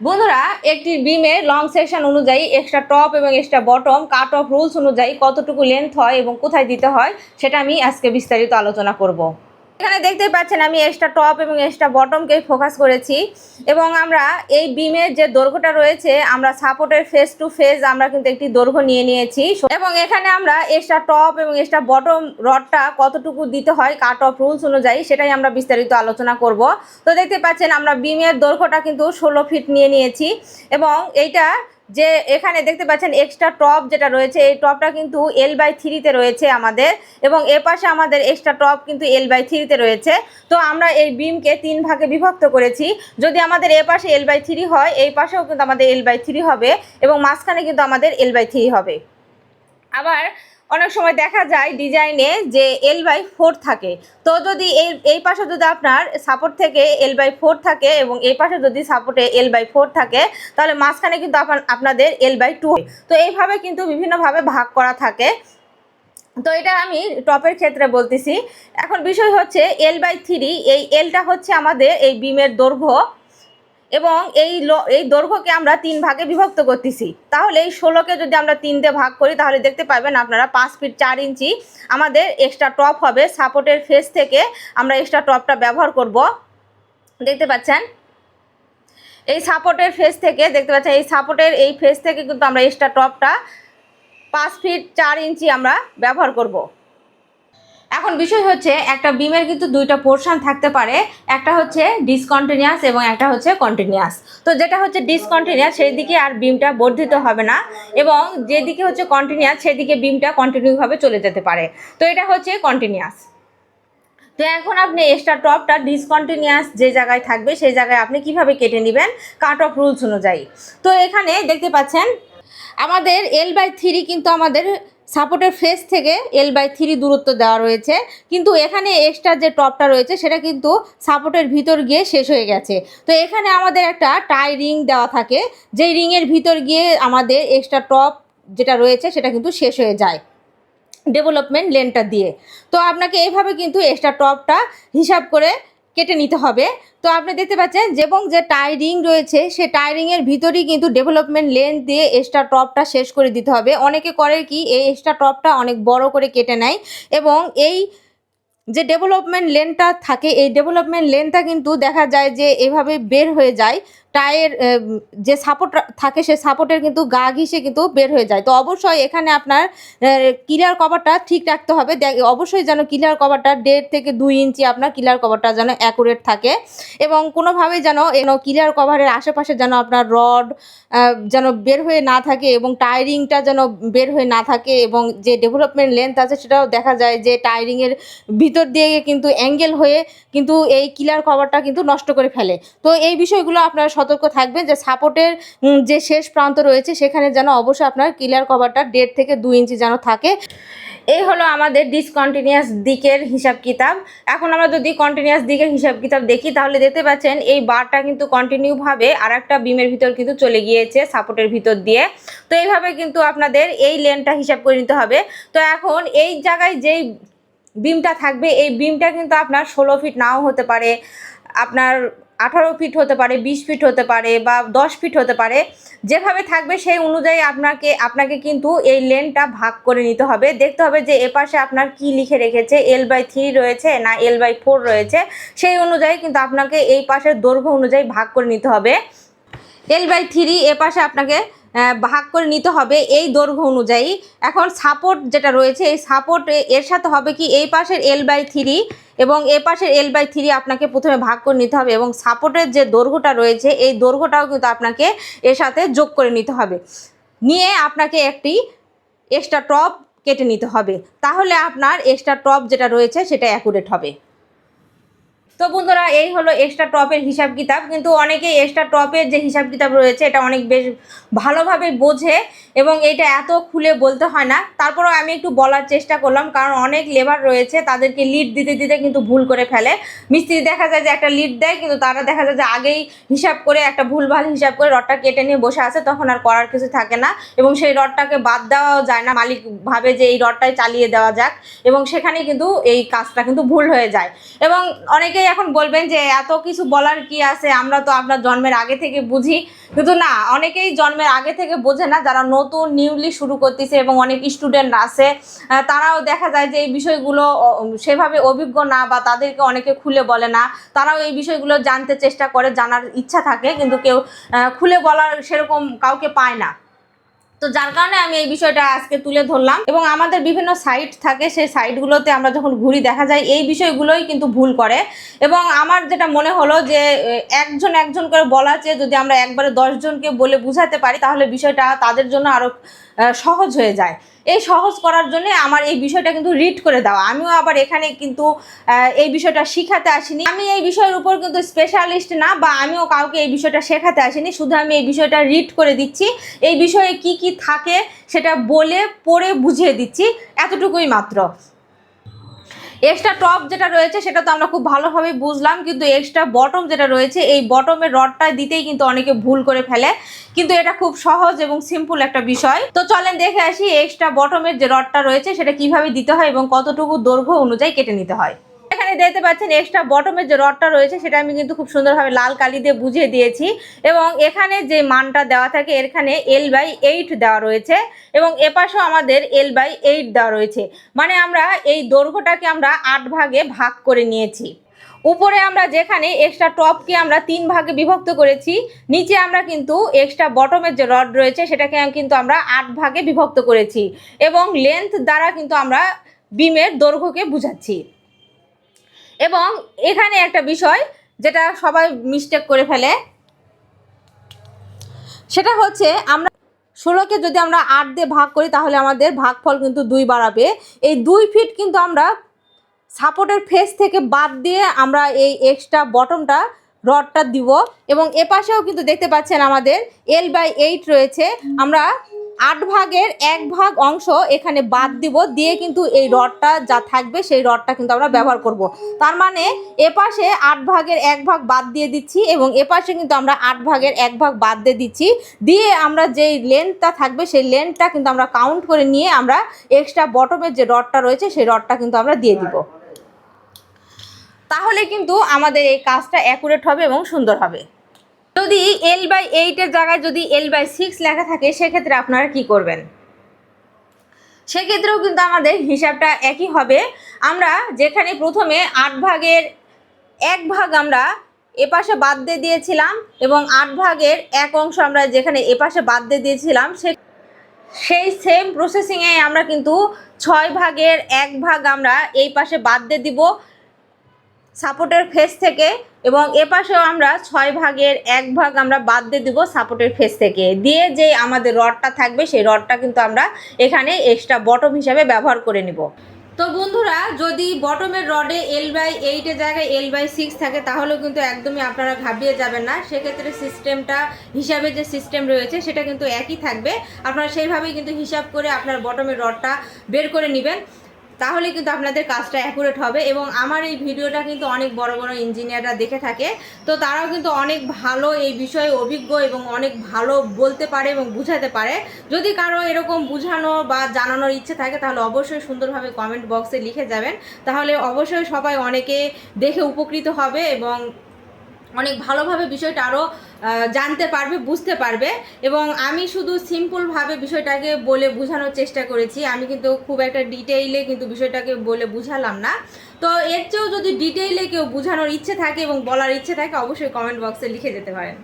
বন্ধুরা, একটি বিমে লং সেকশন অনুযায়ী এক্সট্রা টপ এবং extra bottom cut off rules অনুযায়ী কতটুকু লেন্থ হয় এবং কোথায় দিতে হয়, সেটা আমি আজকে বিস্তারিত আলোচনা করব। এখানে দেখতে পাচ্ছেন আমি এক্সট্রা টপ এবং এক্সট্রা বটমকে ফোকাস করেছি এবং আমরা এই বিমের যে দৈর্ঘ্যটা রয়েছে, আমরা সাপোর্টের ফেস টু ফেস আমরা কিন্তু একটি দৈর্ঘ্য নিয়ে নিয়েছি। এবং এখানে আমরা এক্সট্রা টপ এবং এক্সট্রা বটম রডটা কতটুকু দিতে হয় কাট অফ রুলস অনুযায়ী সেটাই আমরা বিস্তারিত আলোচনা করব। তো দেখতে পাচ্ছেন আমরা বিমের দৈর্ঘ্যটা কিন্তু ষোলো ফিট নিয়ে নিয়েছি এবং এইটা যে এখানে দেখতে পাচ্ছেন এক্সট্রা টপ যেটা রয়েছে, এই টপটা কিন্তু এল বাই থ্রিতে রয়েছে আমাদের এবং এ পাশে আমাদের এক্সট্রা টপ কিন্তু এল বাই থ্রিতে রয়েছে। তো আমরা এই বিমকে তিন ভাগে বিভক্ত করেছি। যদি আমাদের এ পাশে এল বাই থ্রি হয়, এই পাশেও কিন্তু আমাদের এল বাই থ্রি হবে এবং মাঝখানে কিন্তু আমাদের এল বাই থ্রি হবে। আবার অনেক সময় দেখা যায় ডিজাইনে যে এল বাই ফোর থাকে। তো যদি এই এই পাশে যদি আপনার সাপোর্ট থেকে এল বাই ফোর থাকে এবং এই পাশে যদি সাপোর্টে এল বাই ফোর থাকে, তাহলে মাঝখানে কিন্তু আপনাদের এল বাই টু তো এইভাবে কিন্তু বিভিন্নভাবে ভাগ করা থাকে। তো এটা আমি টপের ক্ষেত্রে বলতেছি। এখন বিষয় হচ্ছে এল বাই থ্রি এই এলটা হচ্ছে আমাদের এই বিমের দৈর্ঘ্য। এবং এই এই দৈর্ঘ্যকে আমরা তিন ভাগে বিভক্ত করতেছি। তাহলে এই ষোলোকে যদি আমরা তিন দিয়ে ভাগ করি, তাহলে দেখতে পাবেন আপনারা পাঁচ ফিট চার ইঞ্চি আমাদের এক্সট্রা টপ হবে। সাপোর্টের ফেস থেকে আমরা এক্সট্রা টপটা ব্যবহার করব। দেখতে পাচ্ছেন? এই সাপোর্টের ফেস থেকে, দেখতে পাচ্ছেন? এই সাপোর্টের এই ফেস থেকে কিন্তু আমরা এক্সট্রা টপটা পাঁচ ফিট চার ইঞ্চি আমরা ব্যবহার করব। এখন বিষয় হচ্ছে, একটা বিমের কিন্তু দুইটা পোর্শন থাকতে পারে। একটা হচ্ছে ডিসকন্টিনিউয়াস এবং একটা হচ্ছে কন্টিনিউয়াস তো যেটা হচ্ছে ডিসকন্টিনিউয়াস সেই দিকে আর বিমটা বর্ধিত হবে না এবং যেদিকে হচ্ছে কন্টিনিউয়াস সেদিকে বিমটা কন্টিনিউভাবে চলে যেতে পারে। তো এটা হচ্ছে কন্টিনিউয়াস তো এখন আপনি এক্সট্রা টপটা ডিসকন্টিনিউয়াস যে জায়গায় থাকবে, সেই জায়গায় আপনি কীভাবে কেটে নেবেন? কাট অফ রুলস অনুযায়ী। তো এখানে দেখতে পাচ্ছেন, আমাদের এল বাই থ্রি কিন্তু আমাদের সাপোর্টের ফেস থেকে এল বাই থ্রি দূরত্ব দেওয়া রয়েছে। কিন্তু এখানে এক্সট্রা যে টপটা রয়েছে, সেটা কিন্তু সাপোর্টের ভিতর গিয়ে শেষ হয়ে গেছে। তো এখানে আমাদের একটা টাই রিং দেওয়া থাকে। যেই রিংয়ের ভিতর গিয়ে আমাদের এক্সট্রা টপ যেটা রয়েছে, সেটা কিন্তু শেষ হয়ে যায় ডেভেলপমেন্ট লেনটা দিয়ে। তো আপনাকে এইভাবে কিন্তু এক্সট্রা টপটা হিসাব করে কেটে নিতে হবে। তো আপনি দেখতে পাচ্ছেন এবং যে টাইরিং রয়েছে, সে টাইরিংয়ের ভিতরেই কিন্তু ডেভেলপমেন্ট লেন দিয়ে এক্সট্রা টপটা শেষ করে দিতে হবে। অনেকে করে কি, এই এক্সট্রা টপটা অনেক বড় করে কেটে নেয় এবং এই যে ডেভেলপমেন্ট লেনটা থাকে, এই ডেভেলপমেন্ট লেনটা কিন্তু দেখা যায় যে এভাবে বের হয়ে যায়। টায়ের যে সাপোর্ট থাকে সে সাপোর্টের কিন্তু গা ঘিসে কিন্তু বের হয়ে যায়। তো অবশ্যই এখানে আপনার কিলার কভারটা ঠিক রাখতে হবে। অবশ্যই যেন কিলার কভারটা দেড় থেকে দুই ইঞ্চি আপনার কিলার কভারটা যেন অ্যাকুরেট থাকে এবং কোনোভাবেই যেন এন কিলার কভারের আশেপাশে যেন আপনার রড যেন বের হয়ে না থাকে এবং টায়ারিংটা যেন বের হয়ে না থাকে এবং যে ডেভেলপমেন্ট লেন্থ আছে সেটাও দেখা যায় যে টায়ারিংয়ের ভিতর দিয়ে কিন্তু অ্যাঙ্গেল হয়ে কিন্তু এই কিলার কভারটা কিন্তু নষ্ট করে ফেলে। তো এই বিষয়গুলো আপনারা সতর্ক থাকবেন যে সাপোর্টের যে শেষ প্রান্ত রয়েছে সেখানে যেন অবশ্যই আপনার কিলার কভারটা দেড় থেকে দুই ইঞ্চি যেন থাকে। এই হলো আমাদের ডিসকন্টিনিউয়াস দিকের হিসাব কিতাব। এখন আমরা যদি কন্টিনিউয়াস দিকের হিসাব কিতাব দেখি, তাহলে দেখতে পাচ্ছেন এই বারটা কিন্তু কন্টিনিউভাবে আর একটা বিমের ভিতর কিন্তু চলে গিয়েছে সাপোর্টের ভিতর দিয়ে। তো এইভাবে কিন্তু আপনাদের এই লেনটা হিসাব করে নিতে হবে। তো এখন এই জায়গায় যেই বিমটা থাকবে, এই বিমটা কিন্তু আপনার ষোলো ফিট নাও হতে পারে। আপনার আঠারো ফিট হতে পারে, বিশ ফিট হতে পারে বা দশ ফিট হতে পারে, যেভাবে থাকবে সেই অনুযায়ী আপনাকে আপনাকে কিন্তু এই লেনটা ভাগ করে নিতে হবে। দেখতে হবে যে এপাশে আপনার কি লিখে রেখেছে এল বাই থ্রি রয়েছে না এল বাই ফোর রয়েছে, সেই অনুযায়ী কিন্তু আপনাকে এই পাশের দৈর্ঘ্য অনুযায়ী ভাগ করে নিতে হবে। এল বাই থ্রি এ পাশে আপনাকে ভাগ করে নিতে হবে এই দৈর্ঘ্য অনুযায়ী। এখন সাপোর্ট যেটা রয়েছে, এই সাপোর্ট এর সাথে হবে কি, এই পাশের এল বাই থ্রি এবং এ পাশের এল বাই থ্রি আপনাকে প্রথমে ভাগ করে নিতে হবে এবং সাপোর্টের যে দৈর্ঘ্যটা রয়েছে, এই দৈর্ঘ্যটাও কিন্তু আপনাকে এর সাথে যোগ করে নিতে হবে। নিয়ে আপনাকে একটি এক্সট্রা টপ কেটে নিতে হবে। তাহলে আপনার এক্সট্রা টপ যেটা রয়েছে, সেটা অ্যাকুরেট হবে। তো বন্ধুরা, এই হলো এক্সট্রা টপের হিসাব কিতাব। কিন্তু অনেকেই এক্সট্রা টপের যে হিসাব কিতাব রয়েছে, এটা অনেক বেশ ভালোভাবে বোঝে এবং এটা এত খুলে বলতে হয় না। তারপরেও আমি একটু বলার চেষ্টা করলাম, কারণ অনেক লেবার রয়েছে, তাদেরকে লিড দিতে দিতে কিন্তু ভুল করে ফেলে। মিস্ত্রি দেখা যায় যে একটা লিড দেয়, কিন্তু তারা দেখা যায় যে আগেই হিসাব করে, একটা ভুলভাল হিসাব করে রডটা কেটে নিয়ে বসে আছে, তখন আর করার কিছু থাকে না। এবং সেই রডটাকে বাদ দেওয়াও যায় না, মালিক ভাবে যে এই রডটাই চালিয়ে দেওয়া যাক। এবং সেখানে কিন্তু এই কাজটা কিন্তু ভুল হয়ে যায়। এবং অনেকে অনেকেই এখন বলবেন যে এত কিছু বলার কি আছে? আমরা তো আপনার জন্মের আগে থেকে বুঝি। কিন্তু না, অনেকেই জন্মের আগে থেকে বোঝে না, যারা নতুন নিউলি শুরু করতেছে এবং অনেক স্টুডেন্ট আছে তারাও দেখা যায় যে এই বিষয়গুলো সেভাবে অভিজ্ঞ না বা তাদেরকে অনেকে খুলে বলে না। তারাও এই বিষয়গুলো জানতে চেষ্টা করে, জানার ইচ্ছা থাকে, কিন্তু কেউ খুলে বলার সেরকম কাউকে পায় না। তো যার কারণে আমি এই বিষয়টা আজকে তুলে ধরলাম এবং আমাদের বিভিন্ন সাইট থাকে, সেই সাইটগুলোতে আমরা যখন ঘুরি দেখা যায় এই বিষয়গুলোই কিন্তু ভুল করে। এবং আমার যেটা মনে হলো যে একজন একজন করে বলা চেয়ে যদি আমরা একবারে দশজনকে বলে বুঝাতে পারি, তাহলে বিষয়টা তাদের জন্য আরও সহজ হয়ে যায়। এই সহজ করার জন্য আমার এই বিষয়টা কিন্তু রিড করে দেওয়া। আমিও আবার এখানে কিন্তু এই বিষয়টা শিখাতে আসিনি। আমি এই বিষয়ের উপর কিন্তু স্পেশালিস্ট না বা আমিও কাউকে এই বিষয়টা শেখাতে আসিনি। শুধু আমি এই বিষয়টা রিড করে দিচ্ছি। এই বিষয়ে কি কি থাকে সেটা বলে, পড়ে বুঝিয়ে দিচ্ছি। এতটুকুই মাত্র। এক্সট্রা টপ যেটা রয়েছে সেটা তো আমরা খুব ভালোভাবে বুঝলাম, কিন্তু এক্সট্রা বটম যেটা রয়েছে, এই বটমের রডটা দিতেই কিন্তু অনেকে ভুল করে ফেলে। কিন্তু এটা খুব সহজ এবং সিম্পল একটা বিষয়। তো চলেন দেখে আসি এক্সট্রা বটমের যে রডটা রয়েছে, সেটা কীভাবে দিতে হয় এবং কতটুকু দৈর্ঘ্য অনুযায়ী কেটে নিতে হয়। এখানে দেখতে পাচ্ছেন এক্সট্রা বটমের যে রডটা রয়েছে, সেটা আমি কিন্তু খুব সুন্দরভাবে লাল কালি দিয়ে বুঝিয়ে দিয়েছি। এবং এখানে যে মানটা দেওয়া থাকে এখানে এল বাই এইট দেওয়া রয়েছে এবং এপাশেও আমাদের এল বাই এইট দেওয়া রয়েছে। মানে আমরা এই দৈর্ঘ্যটাকে আমরা আট ভাগে ভাগ করে নিয়েছি। উপরে আমরা যেখানে এক্সট্রা টপকে আমরা তিন ভাগে বিভক্ত করেছি, নিচে আমরা কিন্তু এক্সট্রা বটমের যে রড রয়েছে, সেটাকে কিন্তু আমরা আট ভাগে বিভক্ত করেছি। এবং লেন্থ দ্বারা কিন্তু আমরা বিমের দৈর্ঘ্যকে বুঝাচ্ছি। এবং এখানে একটা বিষয় যেটা সবাই মিস্টেক করে ফেলে। সেটা হচ্ছে আমরা ষোলোকে যদি আমরা আট দিয়ে ভাগ করি, তাহলে আমাদের ভাগফল কিন্তু দুই বাড়াবে। এই দুই ফিট কিন্তু আমরা সাপোর্টের ফেস থেকে বাদ দিয়ে আমরা এই এক্সট্রা বটমটা রডটা দিব। এবং এপাশেও কিন্তু দেখতে পাচ্ছেন আমাদের এল বাই এইট রয়েছে। আমরা আট ভাগের এক ভাগ অংশ এখানে বাদ দিব, দিয়ে কিন্তু এই রডটা যা থাকবে সেই রডটা কিন্তু আমরা ব্যবহার করব। তার মানে এপাশে আট ভাগের এক ভাগ বাদ দিয়ে দিচ্ছি এবং এপাশে কিন্তু আমরা আট ভাগের এক ভাগ বাদ দিয়ে দিচ্ছি। দিয়ে আমরা যেই লেন্থটা থাকবে সেই লেন্থটা কিন্তু আমরা কাউন্ট করে নিয়ে আমরা এক্সট্রা বটমের যে রডটা রয়েছে সেই রডটা কিন্তু আমরা দিয়ে দিব। তাহলে কিন্তু আমাদের এই কাজটা অ্যাকুরেট হবে এবং সুন্দর হবে। যদি এল বাই এইটের জায়গায় যদি এল বাই সিক্স লেখা থাকে, সেক্ষেত্রে আপনারা কি করবেন? সেক্ষেত্রেও কিন্তু আমাদের হিসাবটা একই হবে। আমরা যেখানে প্রথমে আট ভাগের এক ভাগ আমরা এপাশে বাদ দিয়ে দিয়েছিলাম এবং আট ভাগের এক অংশ আমরা যেখানে এপাশে বাদ দিয়ে দিয়েছিলাম, সে সেই সেম প্রসেসিংয়ে আমরা কিন্তু ছয় ভাগের এক ভাগ আমরা এই পাশে বাদ দিয়ে দিব। সাপোর্টের ফেস থেকে এবং এপাশেও আমরা ছয় ভাগের এক ভাগ আমরা বাদ দিয়ে দিব সাপোর্টের ফেস থেকে। দিয়ে যে আমাদের রডটা থাকবে, সেই রডটা কিন্তু আমরা এখানে এক্সট্রা বটম হিসাবে ব্যবহার করে নিব। তো বন্ধুরা, যদি বটমের রডে এল বাই এইটের জায়গায় এল বাই সিক্স থাকে, তাহলেও কিন্তু একদমই আপনারা ঘাবড়িয়ে যাবেন না। সেক্ষেত্রে সিস্টেমটা হিসাবে যে সিস্টেম রয়েছে, সেটা কিন্তু একই থাকবে। আপনারা সেইভাবেই কিন্তু হিসাব করে আপনার বটমের রডটা বের করে নেবেন। তাহলে কিন্তু আপনাদের কাজটা অ্যাকুরেট হবে এবং আমার এই ভিডিওটা কিন্তু অনেক বড় বড় ইঞ্জিনিয়াররা দেখে থাকে। তো তারাও কিন্তু অনেক ভালো এই বিষয়ে অভিজ্ঞ এবং অনেক ভালো বলতে পারে এবং বুঝাতে পারে। যদি কারও এরকম বুঝানো বা জানানোর ইচ্ছে থাকে, তাহলে অবশ্যই সুন্দরভাবে কমেন্ট বক্সে লিখে যাবেন। তাহলে অবশ্যই সবাই অনেকে দেখে উপকৃত হবে এবং অনেক ভালোভাবে বিষয়টা আরও জানতে পারবে, বুঝতে পারবে। এবং আমি শুধু সিম্পলভাবে বিষয়টাকে বলে বোঝানোর চেষ্টা করেছি। আমি কিন্তু খুব একটা ডিটেইলে কিন্তু বিষয়টাকে বলে বুঝালাম না। তো এর চেয়েও যদি ডিটেইলে কেউ বোঝানোর ইচ্ছে থাকে এবং বলার ইচ্ছে থাকে, অবশ্যই কমেন্ট বক্সে লিখে যেতে পারেন।